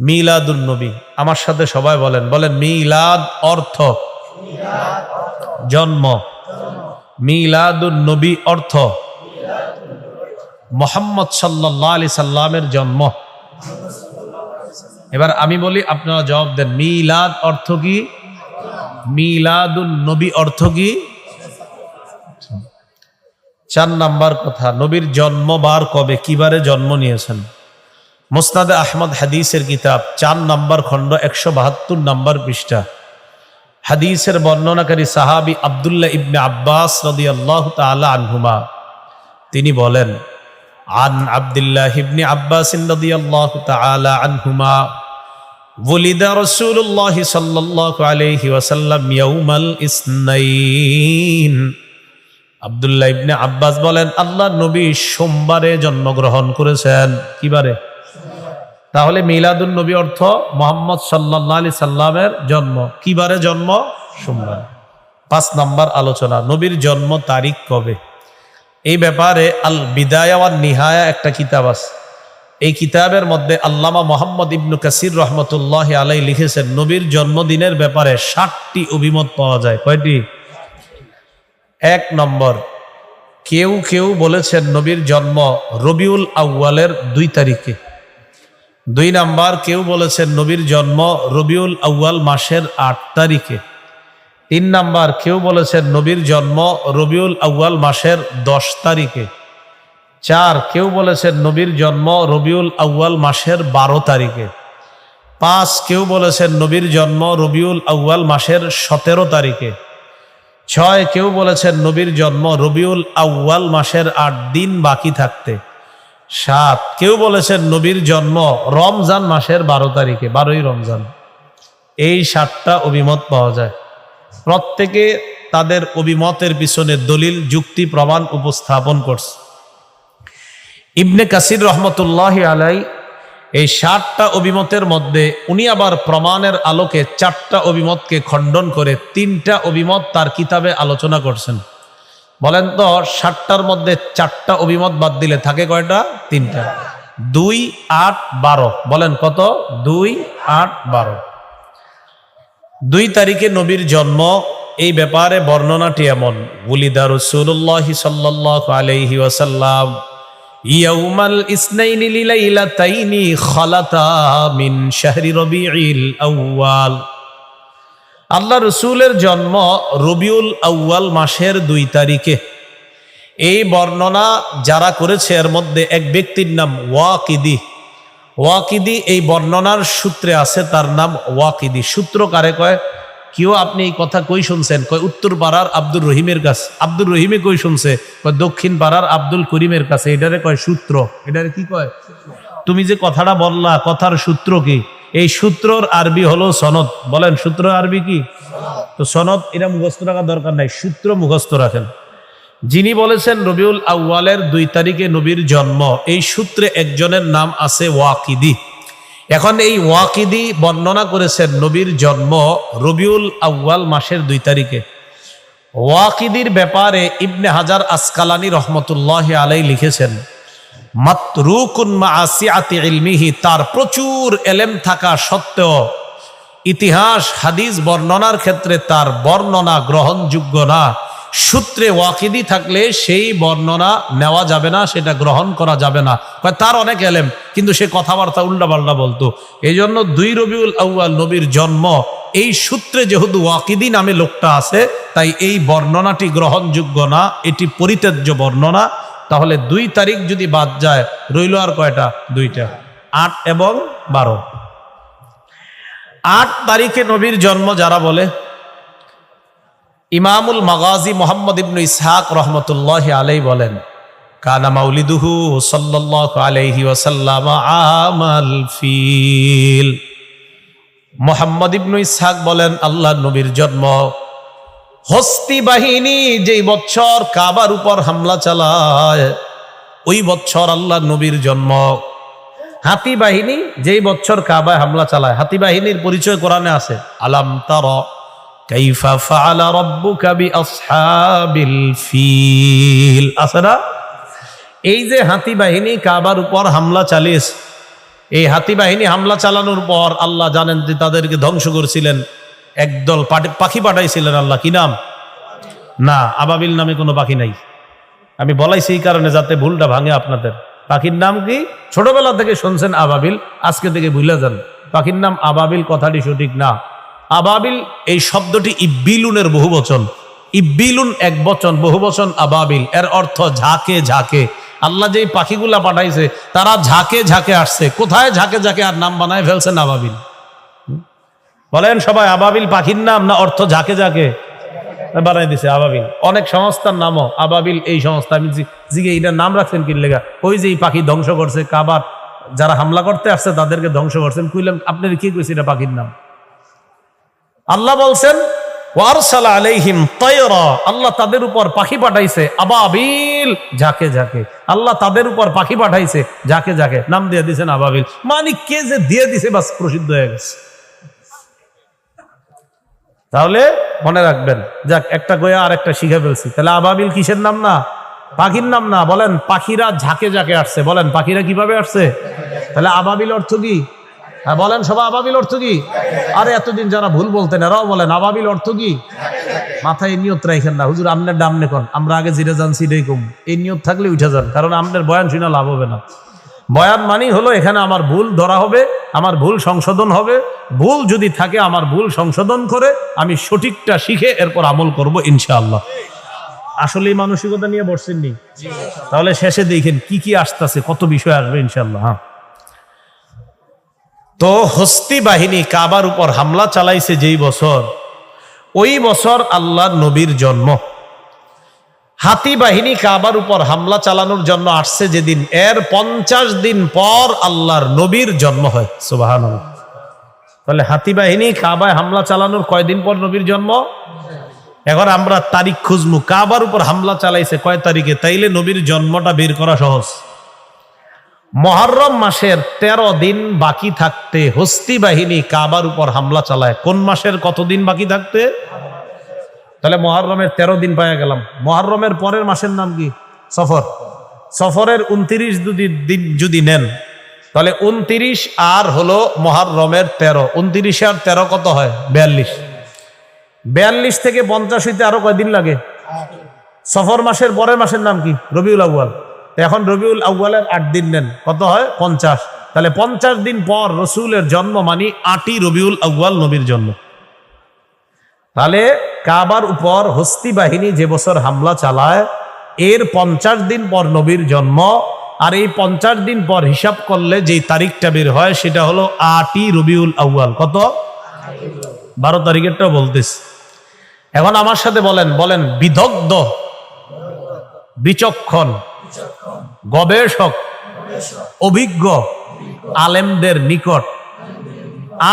মিলাদুন নবী। আমার সাথে সবাই বলেন বলেন মিলাদ অর্থ। জন্ম। মিলাদুন নবী অর্থ। মোহাম্মদ সাল্লাহ আলি সাল্লামের জন্ম। এবার আমি বলি, আপনারা জবাব দেন, মিলাদ অর্থ কি? মিলাদুন নবী অর্থ কি? চার নাম্বার কথা, নবীর জন্মবার কবে? কিবারে জন্ম নিয়েছেন? মোস্তাদে আহমদ হাদিসের কিতাব চার নাম্বার খণ্ড একশো বাহাত্তর নাম্বার পৃষ্ঠা হাদিসের বর্ণনাকারী সাহাবি আবদুল্লাহ ইবনে আব্বাস রদি আল্লাহ তালা আনহুমা তিনি বলেন عن عبد الله بن عباس رضي الله تعالى عنهما ولد رسول الله صلى الله عليه وسلم يوم الاثنين আবদুল্লাহ ইবনে আব্বাস বলেন আল্লাহ নবী সোমবারে জন্মগ্রহণ করেছেন কিবারে তাহলে মিলাদুন নবী অর্থ মোহাম্মদ সাল্লাহ আলি সাল্লামের জন্ম। কিবারে জন্ম? সোমবার পাঁচ নাম্বার আলোচনা, নবীর জন্ম তারিখ কবে? এই ব্যাপারে আল বিদায়া ওয়ান নিহায়া একটা কিতাব আছে। এই কিতাবের মধ্যে আল্লামা মোহাম্মদ ইবনু কাসির রহমতুল্লাহ আলাই লিখেছেন, নবীর জন্মদিনের ব্যাপারে ষাটটি অভিমত পাওয়া যায়। কয়টি? এক নম্বর, কেউ কেউ বলেছেন নবীর জন্ম রবিউল আউ্বালের দুই তারিখে। দুই নাম্বার, কেউ বলেছেন নবীর জন্ম রবিউল আউ্য়াল মাসের আট তারিখে। তিন নাম্বার, কেউ বলেছেন নবীর জন্ম রবিউল আউ্য়াল মাসের দশ তারিখে। চার, কেউ বলেছেন নবীর জন্ম রবিউল আউ্য়াল মাসের বারো তারিখে। পাঁচ, কেউ বলেছেন নবীর জন্ম রবিউল আউ্য়াল মাসের সতেরো তারিখে। ছয়, কেউ বলেছেন নবীর জন্ম রবিউল আউ্য়াল মাসের আট দিন বাকি থাকতে। সাত। কেউ বলেছেন নবীর জন্ম রমজান মাসের বারো তারিখে, বারোই রমজান। এই সাতটা অভিমত পাওয়া যায়। প্রত্যেকে তাদের অভিমতের পিছনে দলিল, যুক্তি, প্রমাণ উপস্থাপন করছে। ইবনে কাসির রহমতুল্লাহ আলাই এই সাতটা অভিমতের মধ্যে উনি আবার প্রমাণের আলোকে চারটা অভিমতকে খণ্ডন করে তিনটা অভিমত তার কিতাবে আলোচনা করছেন। বলেন তো ষাটটার মধ্যে চারটা অভিমত বাদ দিলে থাকে কয়টা? তিনটা। দুই, আট, বারো। বলেন কত? দুই, আট, বারো। দুই তারিখে নবীর জন্ম, এই ব্যাপারে বর্ণনাটি এমন। উলিদা রসুল্লাহ সাল্লাহ আলহি ওয়াসাল্লাম, ইয়াউমাল ইসনাইনি লিলাইলাতাইনি খালাতা মিন শাহরি রবিউল আউয়াল। আল্লাহ রসুলের জন্ম রবিউল আউয়াল মাসের দুই তারিখে। এই বর্ণনা যারা করেছে, এর মধ্যে এক ব্যক্তির নাম ওয়াকিদি। ওয়াকিদি এই বর্ণনার সূত্রে আছে, তার নাম ওয়াকিদি। সূত্র কারে কয়? কেউ আপনি এই কথা কই শুনছেন? কয়, উত্তর পাড়ার আব্দুর রহিমের কাছে। আব্দুর রহিমে কই শুনছে? কয়, দক্ষিণ পাড়ার আব্দুল করিমের কাছে। এটারে কয় সূত্র। এটারে কি কয়? তুমি যে কথাটা বললা, কথার সূত্র কি? এই সূত্রর আরবি হলো সনদ। বলেন সূত্র আরবি কি? তো সনদ, এটা মুখস্থ রাখার দরকার নাই, সূত্র মুখস্থ রাখেন। যিনি বলেছেন, রবিউল আউ্বালের দুই তারিখে নবীর জন্ম, এই সূত্রে একজনের নাম আছে ওয়াকিদি। এখন এই ওয়াকিদি বর্ণনা করেছেন নবীর জন্ম রবিউল আউ্বাল মাসের দুই তারিখে। ওয়াকিদির ব্যাপারে ইবনে হাজার আসকালানি রহমতুল্লাহ আলাই লিখেছেন তার প্রচুর এলেম থাকা সত্ত্বেও ইতিহাস, হাদিস বর্ণনার ক্ষেত্রে তার বর্ণনা গ্রহণযোগ্য না। সূত্রে ওয়াকিদি থাকলে সেই বর্ণনা নেওয়া যাবে না, সেটা গ্রহণ করা যাবে না। তার অনেক এলেম, কিন্তু সে কথাবার্তা উল্টাপাল্টা বলতো। এই জন্য দুই রবিউল আউ্য়াল নবীর জন্ম, এই সূত্রে যেহেতু ওয়াকিদি নামে লোকটা আছে, তাই এই বর্ণনাটি গ্রহণযোগ্য না, এটি পরিত্যাজ্য বর্ণনা। তাহলে দুই তারিখ যদি বাদ যায়, রইল আর কয়টা? দুইটা। আট এবং বারো। আট তারিখে নবীর জন্ম যারা বলে, ইমামুল মাগাজি মোহাম্মদ ইবনু ইসহাক রহমতুল্লাহ আলাই বলেন, কানা মাউলিদুহু সাল্লাল্লাহু আলাইহি ওয়াসাল্লাম আমাল ফিল। মোহাম্মদ ইবনু ইসহাক বলেন আল্লাহ নবীর জন্ম হস্তি বাহিনী যেই বছর কাবার উপর হামলা চালায়, ওই বছর আল্লাহ নবীর জন্ম। হাতি বাহিনী যেই বছর কাবায় হামলা চালায়, হাতি বাহিনীর পরিচয় কোরআনে আছে, আলাম তার কাইফা ফাআলা রাব্বুকা বিআসহাবিল ফিল। আছে না? এই যে হাতি বাহিনী কাবার উপর হামলা চালিয়েছে, এই হাতি বাহিনী হামলা চালানোর পর আল্লাহ জানেন যে তাদেরকে ধ্বংস করছিলেন। একদল পাখি পাঠাইছিলেন আল্লাহ, কি নাম? না, আবাবিল নামে কোনো পাখি নাই। আমি বলাইছি এই কারণে যাতে ভুলটা ভাঙে আপনাদের। পাখির নাম কি? ছোটবেলা থেকে শুনছেন আবাবিল, আজকে থেকে ভুলে যান। পাখির নাম আবাবিল, কথাটি সঠিক না। আবাবিল, এই শব্দটি ইব্বিলুনের বহু বচন ইব্বিলুন এক বচন বহু বচন আবাবিল। এর অর্থ ঝাঁকে ঝাঁকে। আল্লাহ যেই পাখিগুলা পাঠাইছে, তারা ঝাঁকে ঝাঁকে আসছে। কোথায় ঝাঁকে ঝাঁকে আর নাম বানায় ফেলছেন আবাবিল? বলেন সবাই, আবাবিল পাখির নাম না অর্থ ঝাঁকে ঝাঁকে? বানাই দিছে আবাবিল। অনেক সংস্থার নামও, আবাবিল এই সংস্থা, আমি জিগে এটার নাম রাখছেন কি লেগা? ওই যে এই পাখি ধ্বংস করছে, কাবার যারা হামলা করতে আসছে, তাদেরকে ধ্বংস করছেন। কইলাম আপনার কি কইছে এটা পাখির নাম? আল্লাহ বলছেন ওয়ারসালা আলাইহিম তায়রা আল্লাহ তাদের উপর পাখি পাঠাইছে, আবাবিল ঝাঁকে ঝাঁকে। আল্লাহ তাদের উপর পাখি পাঠাইছে, ঝাঁকে ঝাঁকে। নাম দিয়ে দিয়েছেন আবাবিল। মানে কে যে দিয়ে দিছে, বাস প্রসিদ্ধ হয়ে গেছে। তাহলে মনে রাখবেন, যাক, একটা গোয়া আর একটা শিখে ফেলছি। তাহলে আবাবিল কিসের নাম না? পাখির নাম না? বলেন, পাখিরা ঝাঁকে ঝাঁকে আসছে। বলেন, পাখিরা কীভাবে আসছে? তাহলে আবাবিল অর্থ কি? হ্যাঁ বলেন, সবাই আবাবিল অর্থ কি? আরে, এতদিন যারা ভুল বলতেন, এরাও বলেন, আবাবিল অর্থ কি? মাথায় নিয়ত রাখেন না। হুজুর, আমনের ডাম নেখন আমরা আগে জিরে জানছি এরকম এই নিয়ত থাকলে উঠে যান, কারণ আমনের বয়ান শুনে লাভ হবে না। বয়ান মানি হলো এখানে আমার ভুল ধরা হবে, আমার ভুল সংশোধন হবে। ভুল যদি থাকে, আমার ভুল সংশোধন করে আমি সঠিকটা শিখে এরপর আমল করব ইনশাআল্লাহ। আসলে মানসিকতা নিয়ে বসছেননি? তাহলে শেষে দেখেন কি কি আসতেছে, কত বিষয় আসবে ইনশাআল্লাহ হ্যাঁ। তো হস্তি বাহিনী কাবার উপর হামলা চালাইছে যেই বছর, ওই বছর আল্লাহ নবীর জন্ম। হাতি বাহিনী কাবার উপর হামলা চালানোর জন্য আসছে যেদিন, এর পঞ্চাশ দিন পর আল্লাহর নবীর জন্ম হয়। সুবাহান তাহলে হাতি বাহিনী কাবায় হামলা চালানোর কয়দিন পর নবীর জন্ম? এখন আমরা তারিখ খুঁজমু কাবার উপর হামলা চালাইছে কয় তারিখে? তাইলে নবীর জন্মটা বের করা সহজ। মহরম মাসের ১৩ দিন বাকি থাকতে হস্তি বাহিনী কাবার উপর হামলা চালায়। কোন মাসের কতদিন বাকি থাকতে? তাহলে মহরমের ১৩ দিন পাওয়া গেলাম। মহরমের পরের মাসের নাম কি? সফর। সফরের উনত্রিশ যদি দিন যদি নেন, তাহলে উনত্রিশ আর হলো মহরমের ১৩ উনত্রিশে আর ১৩ কত হয়? বিয়াল্লিশ। বিয়াল্লিশ থেকে পঞ্চাশ হইতে আরও কয়দিন লাগে? সফর মাসের পরের মাসের নাম কি? রবিউল আউ্য়াল। এখন রবিউল আউ্য়ালের আট দিন নেন। কত হয়? পঞ্চাশ। তাহলে পঞ্চাশ দিন পর রসুলের জন্ম মানি আটই রবিউল আউ্য়াল নবীর জন্ম। তাহলে কাবার উপর হস্তি বাহিনী যে বছর হামলা চালায়, এর পঞ্চাশ দিন পর নবীর জন্ম, আর এই পঞ্চাশ দিন পর হিসাব করলে যেই তারিখটা বের হয় সেটা হলো আটই রবিউল আউয়াল। কত? বারো তারিখেরটাও বলতেছি। এখন আমার সাথে বলেন বলেন, বিদগ্ধ, বিচক্ষণ, গবেষক, অভিজ্ঞ, আলেমদের নিকট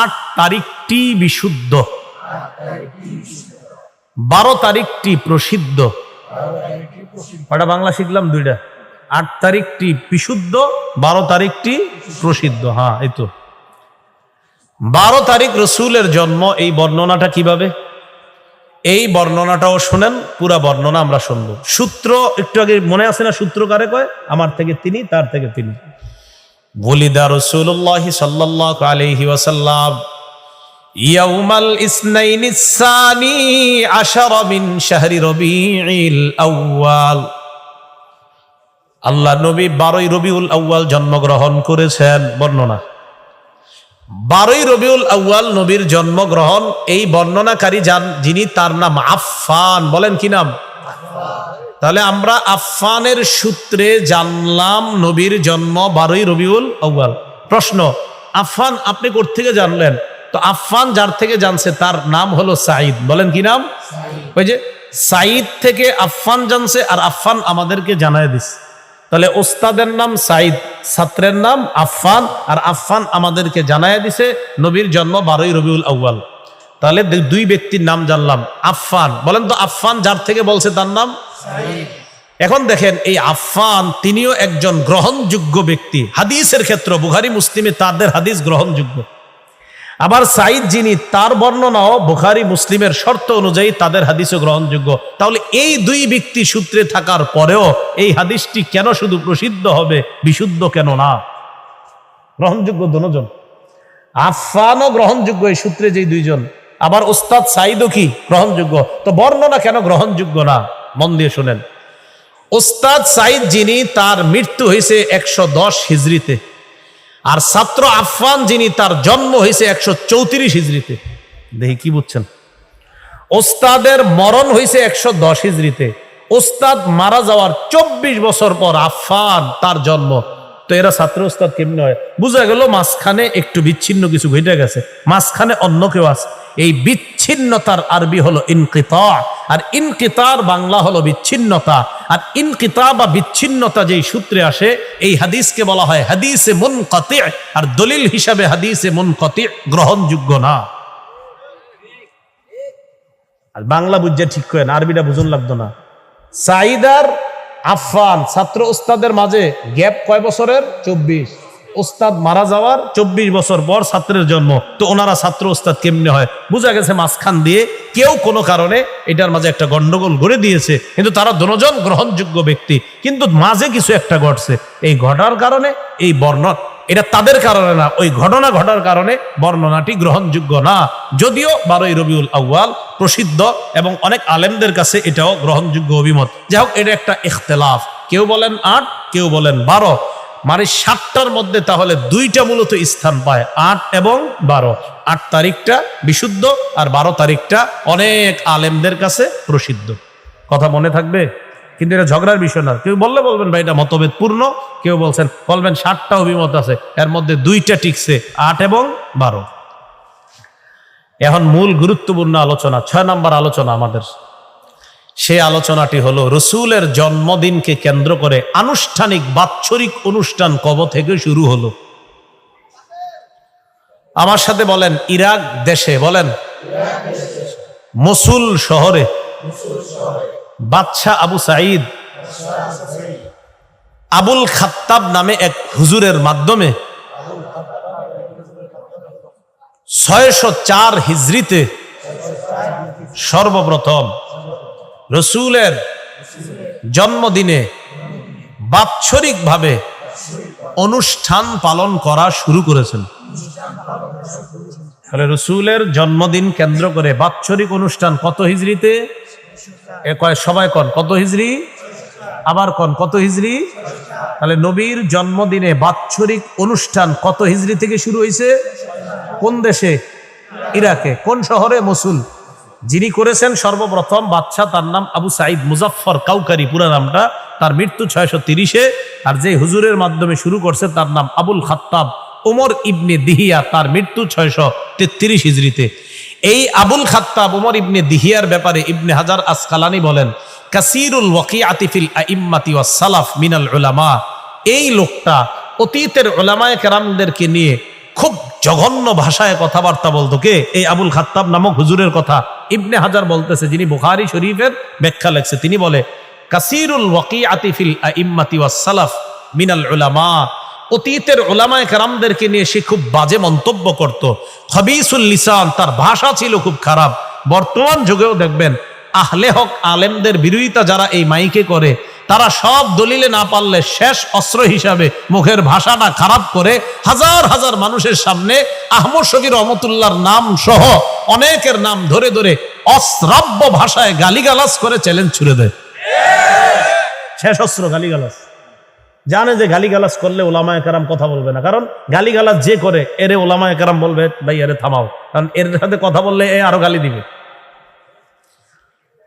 আট তারিখটি বিশুদ্ধ। বারো তারিখটি প্রসিদ্ধ। কটা বাংলা শিখলাম? দুইটা। আট তারিখটি বিশুদ্ধ, বারো তারিখটি প্রসিদ্ধ। হ্যাঁ এই তো। বারো তারিখ রসুলের জন্ম, এই বর্ণনাটা কীভাবে? এই বর্ণনাটাও শোনেন, পুরা বর্ণনা আমরা শুনব। সূত্র, একটু আগে মনে আছে না সূত্র কারে কয়? আমার থেকে তিনি, তার থেকে তিনি। বলিদা রসুল্লাহ সাল্লাহ আলহি ওয়াসাল্লাম ইয়াউমাল ইসনাইনি সানি আশারা মিন শাহরি রবিউল আউয়াল। আল্লাহ নবী বারোই রবিউল আউয়াল জন্মগ্রহণ করেছেন, বর্ণনা। বারোই রবিউল আউয়াল নবীর জন্মগ্রহণ, এই বর্ণনাকারী যান, যিনি তার নাম আফফান, বলেন কি নাম? তাহলে আমরা আফফানের সূত্রে জানলাম নবীর জন্ম বারোই রবিউল আউয়াল। প্রশ্ন, আফফান আপনি থেকে জানলেন? তো আফফান যার থেকে জানছে তার নাম হলো সাঈদ। বলেন কি নাম? ওই যে সাইদ থেকে আফফান জানছে আর আফফান আমাদেরকে জানায় দিছে। তাহলে ওস্তাদের নাম সাইদ ছাত্রের নাম আফফান আর আফফান আমাদেরকে জানায় দিছে নবীর জন্ম বারোই রবিউল আউ্য়াল। তাহলে দুই ব্যক্তির নাম জানলাম আফফান। বলেন তো আফফান যার থেকে বলছে তার নাম? এখন দেখেন এই আফফান তিনিও একজন গ্রহণযোগ্য ব্যক্তি। হাদিসের ক্ষেত্র বুখারি মুসলিমে তাদের হাদিস গ্রহণযোগ্য। আবার সাইদ যিনি, তার বর্ণনাও বুখারি, মুসলিমের শর্ত অনুযায়ী তাদের হাদিসও গ্রহণযোগ্য। তাহলে এই দুই ব্যক্তি সূত্রে থাকার পরেও এই হাদিসটি কেন শুধু প্রসিদ্ধ হবে, বিশুদ্ধ কেন না? গ্রহণযোগ্য দুজন। আফফানও গ্রহণযোগ্য এই সূত্রে যেই দুইজন। আবার ওস্তাদ সাইদও কি? গ্রহণযোগ্য। তো বর্ণনা কেন গ্রহণযোগ্য না? মন দিয়ে শুনেন। ওস্তাদ সাইদ যিনি, তার মৃত্যু হয়েছে একশো দশ হিজড়িতে। আর ছাত্র আফফান যিনি, তার জন্ম হয়েছে একশো চৌত্রিশ হিজড়িতে। দেখি কি বুঝছেন? ওস্তাদের মরণ হয়েছে একশো দশ হিজড়িতে। ওস্তাদ মারা যাওয়ার চব্বিশ বছর পর আফফান তার জন্ম। তো এরা ছাত্র ওস্তাদ কেমনি হয়? বুঝা গেল মাঝখানে একটু বিচ্ছিন্ন কিছু ঘটে গেছে। মাঝখানে অন্য কেউ আছে। এই বিচ্ছিন্নতার আরবি হলো ইনকিতা। আর ইনকিতার বাংলা হলো বিচ্ছিন্নতা। আর ইনকিতা বা বিচ্ছিন্নতা যেই সূত্রে আসে, এই হাদিসকে বলা হয় হাদিসে কতে আর দলিল হিসাবে হাদিসে কতে গ্রহণযোগ্য না। আর বাংলা বুঝছে ঠিক করেন আরবিটা বুঝুন লাগতো না। সাইদার আফফান, ছাত্র ওস্তাদের মাঝে গ্যাপ কয় বছরের? চব্বিশ। ওস্তাদ মারা যাওয়ার চব্বিশ বছর পর ছাত্রের জন্ম। তো ওনারা ছাত্র ওস্তাদ কেমনে হয়? বোঝা গেছে মাঝখান দিয়ে কেউ কোনো কারণে এটার মাঝে একটা গন্ডগোল গড়ে দিয়েছে। কিন্তু তারা দুজন গ্রহণযোগ্য ব্যক্তি। কিন্তু মাঝে কিছু একটা ঘটছে। এই ঘটার কারণে এই বর্ণ, এটা তাদের কারণে না, ওই ঘটনা ঘটার কারণে বর্ণনাটি গ্রহণযোগ্য না। যদিও বারোই রবিউল আউয়াল প্রসিদ্ধ এবং অনেক আলেমদের কাছে এটাও গ্রহণযোগ্য অভিমত। যাই হোক, এটা একটা ইখতলাফ। কেউ বলেন আট, কেউ বলেন বারো। মানে সাতটার মধ্যে তাহলে দুইটা মূলত স্থান পায়, আট এবং বারো। আট তারিখটা বিশুদ্ধ আর বারো তারিখটা অনেক আলেমদের কাছে প্রসিদ্ধ। কথা মনে থাকবে? কিন্তু এটা ঝগড়ার বিষয় না। কেউ বললে বলবেন, ভাই, এটা মতভেদ পূর্ণ কেউ বলছেন, বলবেন, সাতটা অভিমত আছে। এর মধ্যে দুইটা টিকছে, আট এবং বারো। এখন মূল গুরুত্বপূর্ণ আলোচনা, ছয় নম্বর আলোচনা আমাদের। সে আলোচনাটি হলো, রসুলের জন্মদিনকে কেন্দ্র করে আনুষ্ঠানিক বাৎসরিক অনুষ্ঠান কব থেকে শুরু হলো? আমার সাথে বলেন, ইরাক দেশে বলেন, মসুল শহরে, বাদশাহ আবু সাঈদ, আবুল খাত্তাব নামে এক হুজুরের মাধ্যমে ছয়শো চার হিজড়িতে সর্বপ্রথম রসুলের জন্মদিনে বাৎসরিকভাবে অনুষ্ঠান পালন করা শুরু করেছেন। তাহলে রসুলের জন্মদিন কেন্দ্র করে বাৎসরিক অনুষ্ঠান কত হিজড়িতে? সবাই কন, কত হিজড়ি? আবার কন, কত হিজড়ি? তাহলে নবীর জন্মদিনে বাৎসরিক অনুষ্ঠান কত হিজড়ি থেকে শুরু হয়েছে কোন দেশে? ইরাকে। কোন শহরে? মসুল। যিনি করেছেন সর্বপ্রথম বাদশাহ তার নাম আবু সাইদ মুজাফর কাউকারি, পুরা নামটা। তার মৃত্যু ছয়শো তিরিশে। আর যে হুজুরের মাধ্যমে শুরু করছে তার নাম আবুল খাত্তাব। ওমর ইবনে দিহিয়া, তার মৃত্যু ছয়শো তেত্রিশ হিজড়িতে। এই আবুল খাত্তাব ওমর ইবনে দিহিয়ার ব্যাপারে ইবনে হাজার আসকালানি বলেন, কাসিরুল ওয়াকি আতিফিল আইম্মাতি ওয়াস সালাফ মিনাল ওলামা এই লোকটা অতীতের ওলামায় কেরামদেরকে নিয়ে জঘন্য ভাষায় কথাবার্তা বলতো কে? এই আবুল খাত্তাব নামক হুজুরের কথা ইবনে হাজার বলতেছে, যিনি বুখারি শরীফের ব্যাখ্যা লেখছে। তিনি বলে, কাসিরুল ওয়াকি আতিফিল আইম্মাতি ওয়াস সালাফ মিনাল উলামা। অতীতের ওলামায় কারামদেরকে নিয়ে সে খুব বাজে মন্তব্য করত। খবিসুল লিসান, তার ভাষা ছিল খুব খারাপ। বর্তমান যুগেও দেখবেন, আহলে হক আলেমদের বিরোধিতা যারা এই মাইকে করে তারা সব দলিলে না পারলে শেষ অস্ত্র হিসাবে মুখের ভাষাটা খারাপ করে হাজার হাজার মানুষের সামনে আহমদ শকির রহমতুল্লাহর নাম সহ অনেকের নাম ধরে ধরে অশ্রাব্য ভাষায় গালিগালাজ করে চ্যালেঞ্জ ছুড়ে দেয়। শেষ অস্ত্র গালিগালাজ। জানে যে গালিগালাজ করলে ওলামায় কারাম কথা বলবে না। কারণ গালিগালাজ যে করে, এরে ওলামায় কারাম বলবে, ভাই, এরে থামাও। কারণ এর সাথে কথা বললে এ আরও গালি দিবে।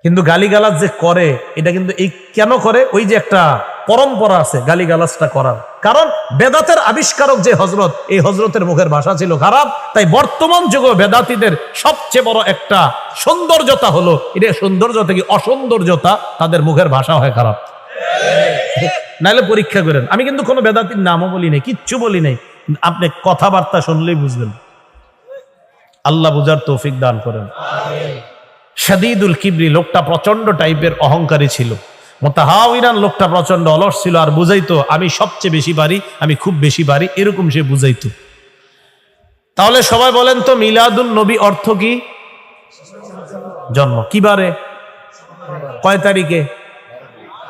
কিন্তু গালিগালাজ যে করে, এটা কিন্তু এই কেন করে? ওই যে একটা পরম্পরা আছে গালিগালাজটা করার। কারণ বেদাতের আবিষ্কারক যে হজরত এই হজরতের মুখের ভাষা ছিল খারাপ, তাই বর্তমান যুগে বেদাতিদের সবচেয়ে বড় একটা সৌন্দর্যতা হলো, এটা সৌন্দর্য থেকে অসৌন্দর্যতা? তাদের মুখের ভাষা হয় খারাপ। নাহলে পরীক্ষা করেন। আমি কিন্তু কোনো বেদাতির নামও বলি নাই, কিচ্ছু বলি নাই। আপনি কথাবার্তা শুনলেই বুঝবেন। আল্লাহ বুঝার তৌফিক দান করেন। শাদিদুল কিবরি লোকটা প্রচণ্ড টাইপের অহংকারী ছিল। মোতাহাবিরান লোকটা প্রচণ্ড অলস ছিল আর বুঝাইতো, আমি সবচেয়ে বেশি পারি, আমি খুব বেশি পারি। এরকম সে বুঝাইতো। তাহলে সবাই বলেন তো মিলাদুল নবী অর্থ কি? জন্ম। কিবারে? কয় তারিখে?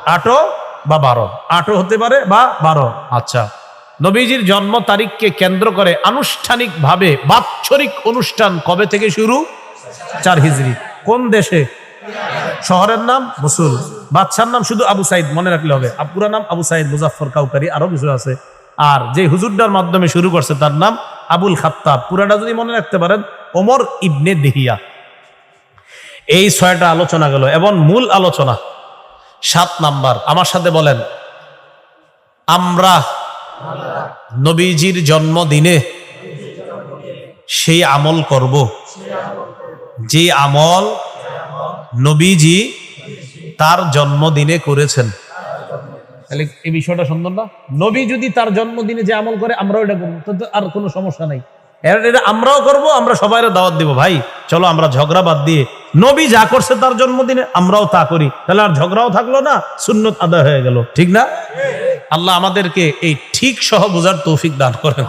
আটো বা বারো? আটো হতে পারে বা বারো? আচ্ছা। নবীজির জন্ম তারিখকে কেন্দ্র করে আনুষ্ঠানিকভাবে বাৎসরিক অনুষ্ঠান কবে থেকে শুরু? চার হিজড়ি। কোন দেশে? শহরের নাম মসুল। বাদশার নাম শুধু আবু সাইদ, মনে রাখলে হবে। আপুরা নাম আবু সাইদ মুজাফর কাউকারি, আরও কিছু আছে। আর যে হুজুরটার মাধ্যমে শুরু করছে, তার নাম আবুল খাত্তাব। পুরাটা যদি মনে রাখতে পারেন, ওমর ইবনে দেহিয়া। এই ছয়টা আলোচনা গেল। এবং মূল আলোচনা, সাত নাম্বার। আমার সাথে বলেন, আমরা নবীজির জন্মদিনে সেই আমল করব। যে আমল নবীজি তার জন্মদিনে করেছেন। তাহলে এই বিষয়টা সুন্দর না? নবী যদি তার জন্মদিনে যে আমল করে আমরাও এটা করব। তো আর কোনো সমস্যা নাই। এটা আমরাও করব আমরা সবাই দাওয়াত দিব। ভাই চলো আমরা ঝগড়া বাদ দিয়ে নবী যা করছে তার জন্মদিনে আমরাও তা করি। তাহলে আর ঝগড়াও থাকল না সুন্নত আদায় হয়ে গেল। ঠিক না? আল্লাহ আমাদেরকে এই ঠিক সহ বোঝার তৌফিক দান করেন।